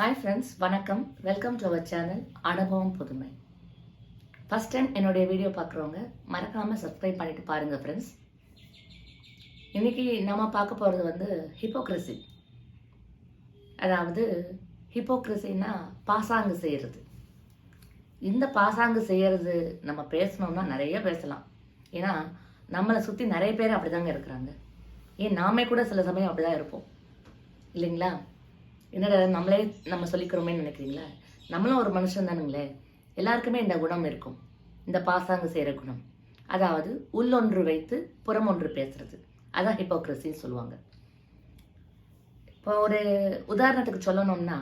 Hi friends வணக்கம். Welcome to our channel அனுபவம் புதுமை. ஃபஸ்ட் டைம் என்னுடைய வீடியோ பார்க்குறவங்க மறக்காமல் சப்ஸ்கிரைப் பண்ணிட்டு பாருங்கள் ஃப்ரெண்ட்ஸ் இன்றைக்கி நம்ம பார்க்க போகிறது வந்து ஹிப்போக்ரஸி அதாவது ஹிப்போக்ரஸின்னா பாசாங்கு செய்கிறது இந்த பாசாங்கு செய்கிறது நம்ம பேசணும்னா நிறைய பேசலாம். ஏன்னா நம்மளை சுற்றி நிறைய பேர் அப்படிதாங்க இருக்கிறாங்க. ஏன் நாமே கூட சில சமயம் அப்படிதான் இருப்போம். இல்லைங்களா? என்னடா நம்மளே நம்ம சொல்லிக்கிறோமேன்னு நினைக்கிறீங்களா? நம்மளும் ஒரு மனுஷன் தானுங்களே. எல்லாருக்குமே இந்த குணம் இருக்கும். இந்த பாசாங்க செய்கிற குணம். அதாவது உள்ளொன்று வைத்து புறம் ஒன்று பேசுறது. அதான் ஹிப்போக்ரஸின்னு சொல்லுவாங்க. இப்போ ஒரு உதாரணத்துக்கு சொல்லணும்னா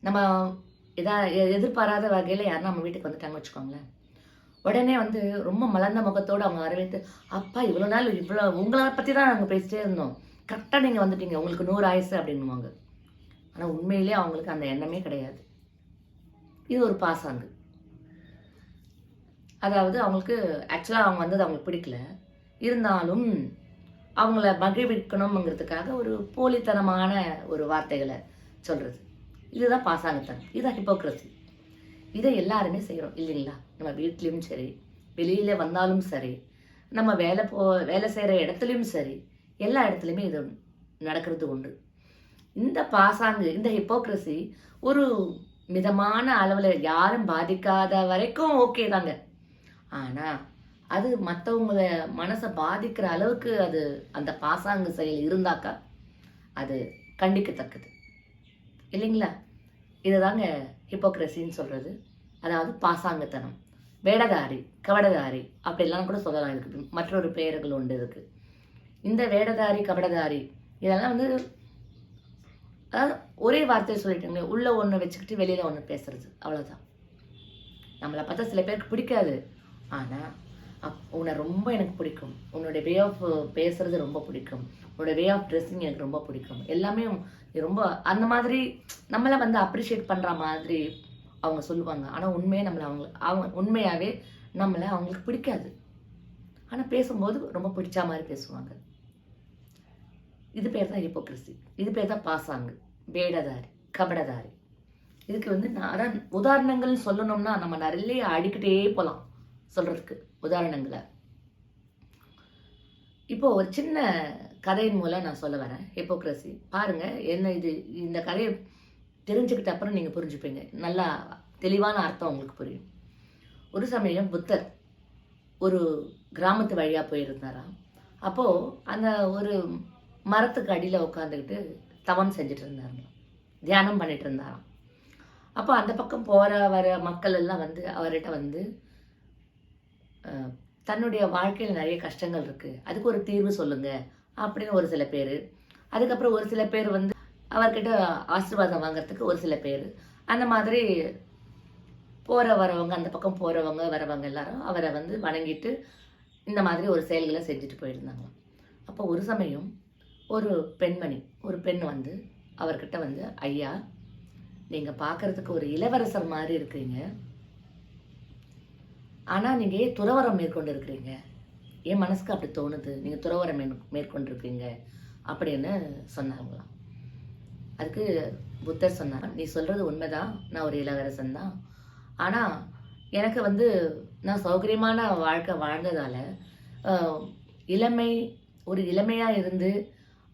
நம்ம எதா எ- எதிர்பாராத வகையில் யாரும் நம்ம வீட்டுக்கு வந்துட்டாங்க வச்சுக்கோங்களேன். உடனே வந்து ரொம்ப மலர்ந்த முகத்தோடு அவங்க வரவேற்று அப்பா இவ்வளோ நாள் இவ்வளோ உங்களை பற்றி தான் நாங்கள் பேசிட்டே இருந்தோம். கரெக்டாக நீங்கள் வந்துட்டீங்க. உங்களுக்கு நூறு ஆயுசு அப்படின்னுவாங்க. ஆனால் உண்மையிலே அவங்களுக்கு அந்த எண்ணமே கிடையாது. இது ஒரு பாசாங்கு. அதாவது அவங்களுக்கு ஆக்சுவலாக அவங்க வந்தது அவங்களுக்கு பிடிக்கல. இருந்தாலும் அவங்கள மகிழ்விக்கணுங்கிறதுக்காக ஒரு போலித்தனமான ஒரு வார்த்தைகளை சொல்கிறது இதுதான் பாசாங்கத்தனம். இதுதான் ஹிப்போக்ரஸி இதை எல்லாருமே செய்கிறோம் இல்லைங்களா? நம்ம வீட்லேயும் சரி வெளியில் வந்தாலும் சரி நம்ம வேலை போ வேலை செய்கிற இடத்துலையும் சரி எல்லா இடத்துலையுமே இது நடக்கிறது உண்டு. இந்த பாசாங்கு இந்த ஹிப்போக்ரஸி ஒரு மிதமான அளவில் யாரும் பாதிக்காத வரைக்கும் ஓகே தாங்க. ஆனால் அது மற்றவங்கள மனசை பாதிக்கிற அளவுக்கு அது அந்த பாசாங்கு செயல் இருந்தாக்கா அது கண்டிக்கத்தக்கது. இல்லைங்களா? இதுதாங்க ஹிப்போக்ரஸின்னு சொல்கிறது அதாவது பாசாங்கத்தனம். வேடதாரி கவடதாரி அப்படிலாம் கூட சொல்லலாம். இதுக்கு மற்றொரு பெயர்கள் உண்டு இருக்குது இந்த வேடதாரி கபடதாரி. இதெல்லாம் வந்து அதாவது ஒரே வார்த்தையை சொல்லிட்டீங்க உள்ள ஒன்று வச்சுக்கிட்டு வெளியில் ஒன்று பேசுறது. அவ்வளோதான் நம்மளை பார்த்தா சில பேருக்கு பிடிக்காது. ஆனால் அப் உன்னை ரொம்ப எனக்கு பிடிக்கும். உன்னோட வே ஆஃப் பேசுறது ரொம்ப பிடிக்கும். உன்னோட வே ஆஃப் ட்ரெஸ்ஸிங் எனக்கு ரொம்ப பிடிக்கும். எல்லாமே ரொம்ப அந்த மாதிரி நம்மளை வந்து அப்ரிஷியேட் பண்ணுற மாதிரி அவங்க சொல்லுவாங்க. ஆனால் உண்மையே நம்மளை அவங்க அவங்க உண்மையாகவே நம்மளை அவங்களுக்கு பிடிக்காது. ஆனால் பேசும்போது ரொம்ப பிடிச்ச மாதிரி பேசுவாங்க. இது பேர் தான் ஹிப்போக்ரஸி இது பேர் தான் பாசாங்கு. வேடதாரி கபடதாரி. இதுக்கு வந்து நான் அதான் உதாரணங்கள் சொல்லணும்னா நம்ம நிறைய அடிக்கிட்டே போகலாம் சொல்கிறதுக்கு உதாரணங்களை. இப்போ ஒரு சின்ன கதையின் மூலம் நான் சொல்ல வரேன். ஹிப்போக்ரஸி பாருங்கள் என்ன இது? இந்த கதையை தெரிஞ்சுக்கிட்ட அப்புறம் நீங்கள் புரிஞ்சுப்பீங்க. நல்லா தெளிவான அர்த்தம் உங்களுக்கு புரியும். ஒரு சமயம் புத்தர் ஒரு கிராமத்து வழியாக போயிருந்தாராம். அப்போது அந்த ஒரு மரத்துக்கு அடியில் உட்காந்துக்கிட்டு தவம் செஞ்சுட்டு இருந்தாருங்க தியானம் பண்ணிட்டு இருந்தாராம் அப்போ அந்த பக்கம் போகிற வர மக்கள் எல்லாம் வந்து அவர்கிட்ட வந்து தன்னுடைய வாழ்க்கையில் நிறைய கஷ்டங்கள் இருக்குது அதுக்கு ஒரு தீர்வு சொல்லுங்கள் அப்படின்னு ஒரு சில பேர். அதுக்கப்புறம் ஒரு சில பேர் வந்து அவர்கிட்ட ஆசீர்வாதம் வாங்குறதுக்கு ஒரு சில பேர். அந்த மாதிரி போகிற வரவங்க அந்த பக்கம் போகிறவங்க வரவங்க எல்லாரும் அவரை வந்து வணங்கிட்டு இந்த மாதிரி ஒரு செயல்களை செஞ்சுட்டு போயிருந்தாங்க. அப்போ ஒரு சமயம் ஒரு பெண்மணி ஒரு பெண் வந்து அவர்கிட்ட வந்து ஐயா நீங்கள் பார்க்கறதுக்கு ஒரு இளவரசர் மாதிரி இருக்கிறீங்க ஆனால் நீங்கள் ஏன் துறவரம் மேற்கொண்டு இருக்கிறீங்க என் மனசுக்கு அப்படி தோணுது? நீங்கள் துறவரம் மேற் அப்படின்னு சொன்னாங்களாம். அதுக்கு புத்தர் சொன்னார் நீ சொல்கிறது உண்மைதான். நான் ஒரு இளவரசன் தான். ஆனால் எனக்கு வந்து நான் சௌகரியமான வாழ்க்கை வாழ்ந்ததால இளமை ஒரு இளமையாக இருந்து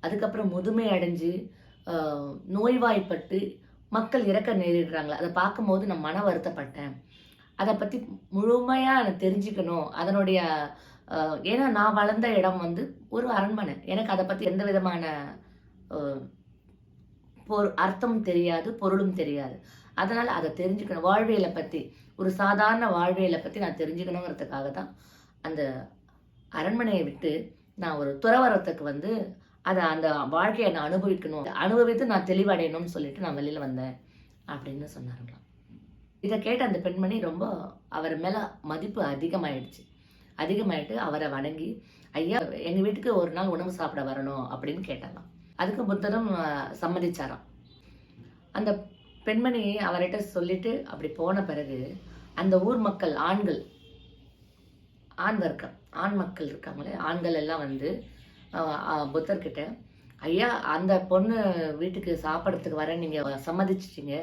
அதுக்கப்புறம் முதுமை அடைஞ்சு நோய்வாய்ப்பட்டு மக்கள் இறக்க நேரிடுறாங்களே அதை பார்க்கும்போது நான் மன வருத்தப்பட்டேன். அதை பற்றி முழுமையாக நான் தெரிஞ்சுக்கணும். அதனுடைய ஏன்னா நான் வளர்ந்த இடம் வந்து ஒரு அரண்மனை. எனக்கு அதை பற்றி எந்த விதமான பொரு அர்த்தமும் தெரியாது பொருளும் தெரியாது. அதனால் அதை தெரிஞ்சுக்கணும். வாழ்வியலை பற்றி ஒரு சாதாரண வாழ்வியலை பற்றி நான் தெரிஞ்சுக்கணுங்கிறதுக்காக தான் அந்த அரண்மனையை விட்டு நான் ஒரு துறவரத்துக்கு வந்து அதை அந்த வாழ்க்கையை நான் அனுபவிக்கணும் அனுபவித்து நான் தெளிவடையணும்னு சொல்லிட்டு நான் வெளியில் வந்தேன் அப்படின்னு சொன்னாருங்களாம் இதை கேட்ட அந்த பெண்மணி ரொம்ப அவர் மேலே மதிப்பு அதிகமாயிடுச்சு. அதிகமாயிட்டு அவரை வணங்கி ஐயா எங்கள் வீட்டுக்கு ஒரு நாள் உணவு சாப்பிட வரணும் அப்படின்னு கேட்டாலாம் அதுக்கு புத்தரும் சம்மதிச்சாராம். அந்த பெண்மணி அவர்கிட்ட சொல்லிட்டு அப்படி போன பிறகு அந்த ஊர் மக்கள் ஆண்கள் ஆண் வர்க்கம் ஆண் மக்கள் இருக்காங்களே ஆண்கள் எல்லாம் வந்து புத்தர்கிட்ட ஐயா அந்த பொண்ணு வீட்டுக்கு சாப்பிட்றதுக்கு வர நீங்கள் சம்மதிச்சிட்டீங்க.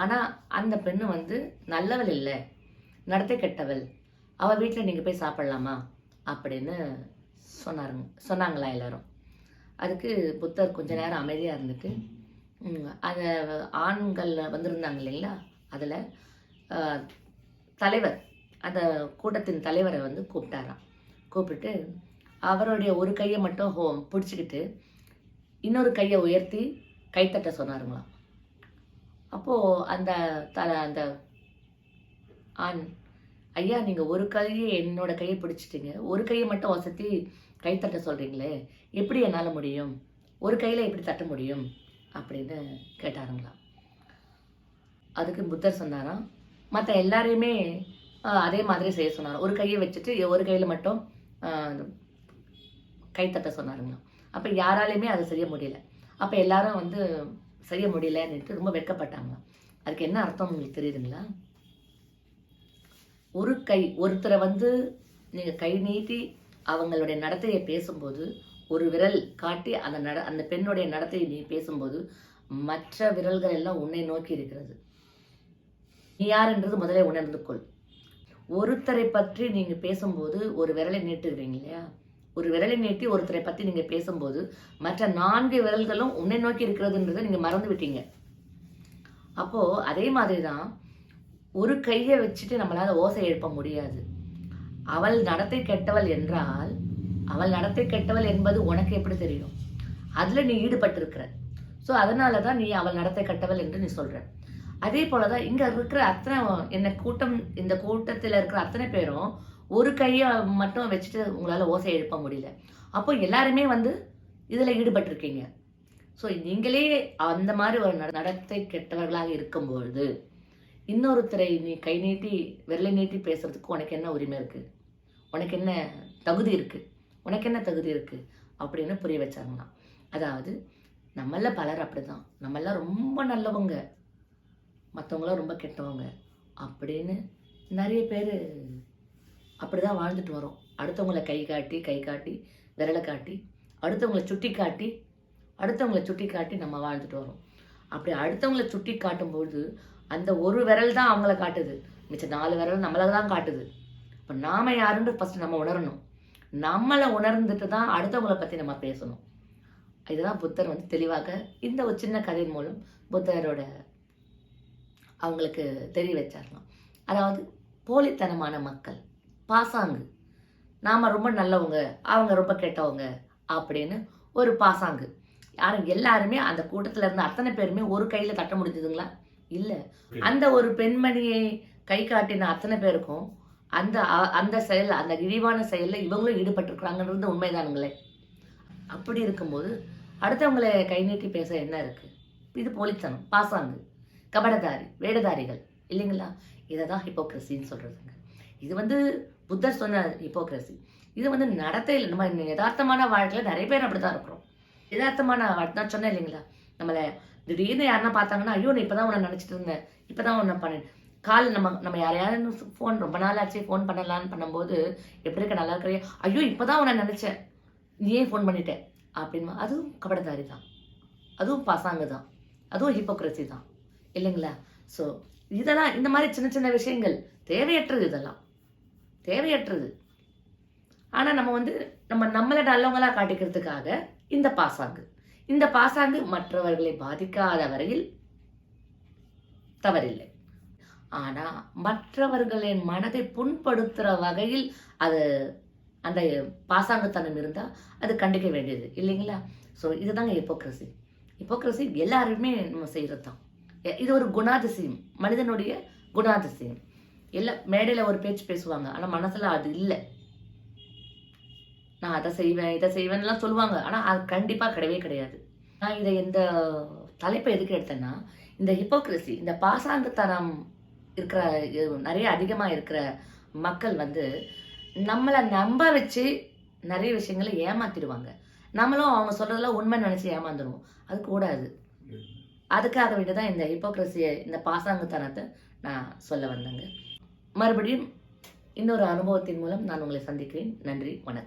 ஆனால் அந்த பெண்ணு வந்து நல்லவள் இல்லை. நடத்தை கெட்டவள். அவள் வீட்டில் நீங்கள் போய் சாப்பிட்லாமா? அப்படின்னு சொன்னாருங்க சொன்னாங்களா எல்லாரும். அதுக்கு புத்தர் கொஞ்ச நேரம் அமைதியாக இருந்துட்டு அந்த அதை ஆண்கள் வந்திருந்தாங்க இல்லைங்களா? அதில் தலைவர் அந்த கூட்டத்தின் தலைவரை வந்து கூப்பிட்டாராம். கூப்பிட்டு அவருடைய ஒரு கையை மட்டும் ஹோ பிடிச்சிக்கிட்டு இன்னொரு கையை உயர்த்தி கைத்தட்ட சொன்னாருங்களாம். அப்போது அந்த தலை அந்த ஆண் ஐயா நீங்கள் ஒரு கையை என்னோட கையை பிடிச்சிட்டீங்க. ஒரு கையை மட்டும் வசதி கைத்தட்ட சொல்கிறீங்களே எப்படி என்னால் முடியும்? ஒரு கையில் எப்படி தட்ட முடியும்? அப்படின்னு கேட்டாருங்களாம். அதுக்கு புத்தர் சொன்னாராம் மற்ற எல்லாரையுமே அதே மாதிரி செய்ய சொன்னார் ஒரு கையை வச்சுட்டு ஒரு கையில் மட்டும் கைத்தட்ட சொன்னாருங்களாம் அப்போ யாராலையுமே அதை செய்ய முடியல. அப்போ எல்லாரும் வந்து செய்ய முடியலன்னுட்டு ரொம்ப வெட்கப்பட்டாங்களாம் அதுக்கு என்ன அர்த்தம் உங்களுக்கு தெரியுதுங்களா? ஒரு கை ஒருத்தரை வந்து நீங்கள் கை நீட்டி அவங்களுடைய நடத்தையை பேசும்போது ஒரு விரல் காட்டி அந்த நட அந்த பெண்ணுடைய நடத்தையை நீ பேசும்போது மற்ற விரல்கள் எல்லாம் உன்னை நோக்கி இருக்கிறது. நீ யாருன்றது முதலே உணர்ந்து கொள். ஒருத்தரை பற்றி நீங்கள் பேசும்போது ஒரு விரலை நீட்டுகிறீங்க இல்லையா? ஒரு விரலை நீட்டி ஒருத்தரை பத்தி நீங்க பேசும்போது மற்ற நான்கு விரல்களும் உன்னை நோக்கி இருக்கிறதுன்றதை நீங்க மறந்து விட்டீங்க. அப்போ அதே மாதிரி தான் ஒரு கையை வச்சுட்டு நம்மளால ஓசை எழுப்ப முடியாது. அவள் நடத்தை கெட்டவள் என்றால் அவள் நடத்தை கெட்டவள் என்பது உனக்கு எப்படி தெரியும்? அதுல நீ ஈடுபட்டிருக்கிற. ஸோ அதனால தான் நீ அவள் நடத்தை கெட்டவள் என்று நீ சொல்ற. அதே போலதான் இங்க இருக்கிற அத்தனை என்ன கூட்டம் இந்த கூட்டத்துல இருக்கிற அத்தனை பேரும் ஒரு கையை மட்டும் வச்சுட்டு உங்களால் ஓசை எழுப்ப முடியல. அப்போ எல்லாருமே வந்து இதில் ஈடுபட்டிருக்கீங்க. ஸோ நீங்களே அந்த மாதிரி ஒரு நட- நடத்தை கெட்டவர்களாக இருக்கும்பொழுது இன்னொருத்தரை நீ கை நீட்டி விரலை நீட்டி பேசுறதுக்கு உனக்கு என்ன உரிமை இருக்குது உனக்கு என்ன தகுதி இருக்குது உனக்கு என்ன தகுதி இருக்குது அப்படின்னு புரிய வச்சாங்களாம். அதாவது நம்மள பலர் அப்படிதான். நம்மெல்லாம் ரொம்ப நல்லவங்க. மற்றவங்களாம் ரொம்ப கெட்டவங்க அப்படின்னு நிறைய பேர் அப்படிதான் வாழ்ந்துட்டு வரோம். அடுத்தவங்களை கை காட்டி கை காட்டி விரலை காட்டி அடுத்தவங்களை சுட்டி காட்டி அடுத்தவங்கள சுட்டி காட்டி நம்ம வாழ்ந்துட்டு வரோம். அப்படி அடுத்தவங்கள சுட்டி காட்டும்போது அந்த ஒரு விரல் தான் அவங்கள காட்டுது. மிச்ச நாலு விரல் நம்மளை தான் காட்டுது. இப்போ நாம் யாருன்னு ஃபஸ்ட்டு நம்ம உணரணும். நம்மளை உணர்ந்துட்டு தான் அடுத்தவங்கள பற்றி நம்ம பேசணும். இதுதான் புத்தர் வந்து தெளிவாக இந்த ஒரு சின்ன கதையின் மூலம் புத்தரோட அவங்களுக்கு தெரிய வச்சாரலாம் அதாவது போலித்தனமான மக்கள். பாசாங்கு. நாம ரொம்ப நல்லவங்க அவங்க ரொம்ப கெட்டவங்க அப்படின்னு ஒரு பாசாங்கு. யாரும் எல்லாருமே அந்த கூட்டத்தில் இருந்த அத்தனை பேருமே ஒரு கையில் தட்ட முடிஞ்சதுங்களா? இல்லை. அந்த ஒரு பெண்மணியை கை காட்டின அத்தனை பேருக்கும் அந்த அ- அந்த செயல் அந்த இழிவான செயலில் இவங்களும் ஈடுபட்டிருக்கிறாங்கன்றது உண்மைதானுங்களே. அப்படி இருக்கும்போது அடுத்தவங்களை கை நீட்டி பேச என்ன இருக்குது இது போலித்தனம் பாசாங்கு கபடதாரி வேடதாரிகள் இல்லைங்களா? இதை தான் ஹிப்போக்ரஸின்னு சொல்கிறதுங்க இது வந்து புத்தர் சொன்ன ஹிப்போக்ரஸி இது வந்து நடத்தையில் நம்ம யதார்த்தமான வாழ்க்கையில் நிறைய பேர் அப்படி தான் இருக்கிறோம். யதார்த்தமான வாழ்க்கை நான் சொன்னேன் இல்லைங்களா? நம்மளை திடீர்னு யாருன்னா பார்த்தாங்கன்னா ஐயோ நான் இப்பதான் உன்னை நினச்சிட்டு இருந்தேன். இப்பதான் உன்னை பண்ணேன். கால் நம்ம நம்ம யாரையாவது ஃபோன் ரொம்ப நாள் ஆச்சு ஃபோன் பண்ணலான்னு பண்ணும்போது எப்படி இருக்க? நல்லா இருக்கிறியா? ஐயோ இப்போ தான் உன்னை நினச்சேன். நீ ஏன் ஃபோன் பண்ணிட்டேன் அப்படின்னு அதுவும் கபடதாரி தான். அதுவும் பசாங்கு தான். அதுவும் ஹிப்போக்ரஸி தான். இல்லைங்களா? ஸோ இதெல்லாம் இந்த மாதிரி சின்ன சின்ன விஷயங்கள் தேவையற்றது இதெல்லாம். தேவையற்றது. ஆனால் நம்ம வந்து நம்ம நம்மளை நல்லவங்களாக காட்டிக்கிறதுக்காக இந்த பாசாங்கு. இந்த பாசாங்கு மற்றவர்களை பாதிக்காத வரையில் தவறில்லை. ஆனால் மற்றவர்களின் மனதை புண்படுத்துகிற வகையில் அது அந்த பாசாங்குத்தனம் இருந்தால் அது கண்டிக்க வேண்டியது இல்லைங்களா? ஸோ இதுதாங்க ஹிப்போக்ரஸி ஹிப்போக்ரஸி எல்லாருமே நம்ம செய்கிறது தான் இது ஒரு குணாதிசயம் மனிதனுடைய குணாதிசயம். எல்லா மேடையில் ஒரு பேச்சு பேசுவாங்க. ஆனால் மனசில் அது இல்லை. நான் அதை செய்வேன் இதை செய்வேன்லாம் சொல்லுவாங்க. ஆனால் அது கண்டிப்பாக கிடையவே கிடையாது. நான் இதை இந்த தலைப்பை எதுக்கு எடுத்தேன்னா இந்த ஹிப்போக்ரஸி இந்த பாசாங்குத்தனம் இருக்கிற நிறைய அதிகமாக இருக்கிற மக்கள் வந்து நம்மளை நம்ப வச்சு நிறைய விஷயங்களை ஏமாத்திடுவாங்க. நம்மளும் அவங்க சொல்றதெல்லாம் உண்மை நினைச்சு ஏமாந்துருவோம். அது கூடாது. அதுக்காக வேண்டி தான் இந்த ஹிப்போக்ரஸியை இந்த பாசாங்குத்தனத்தை நான் சொல்ல வந்தேங்க. மறுபடியும் இன்னொரு அனுபவத்தின் மூலம் நான் உங்களை சந்திக்கிறேன். நன்றி வணக்கம்.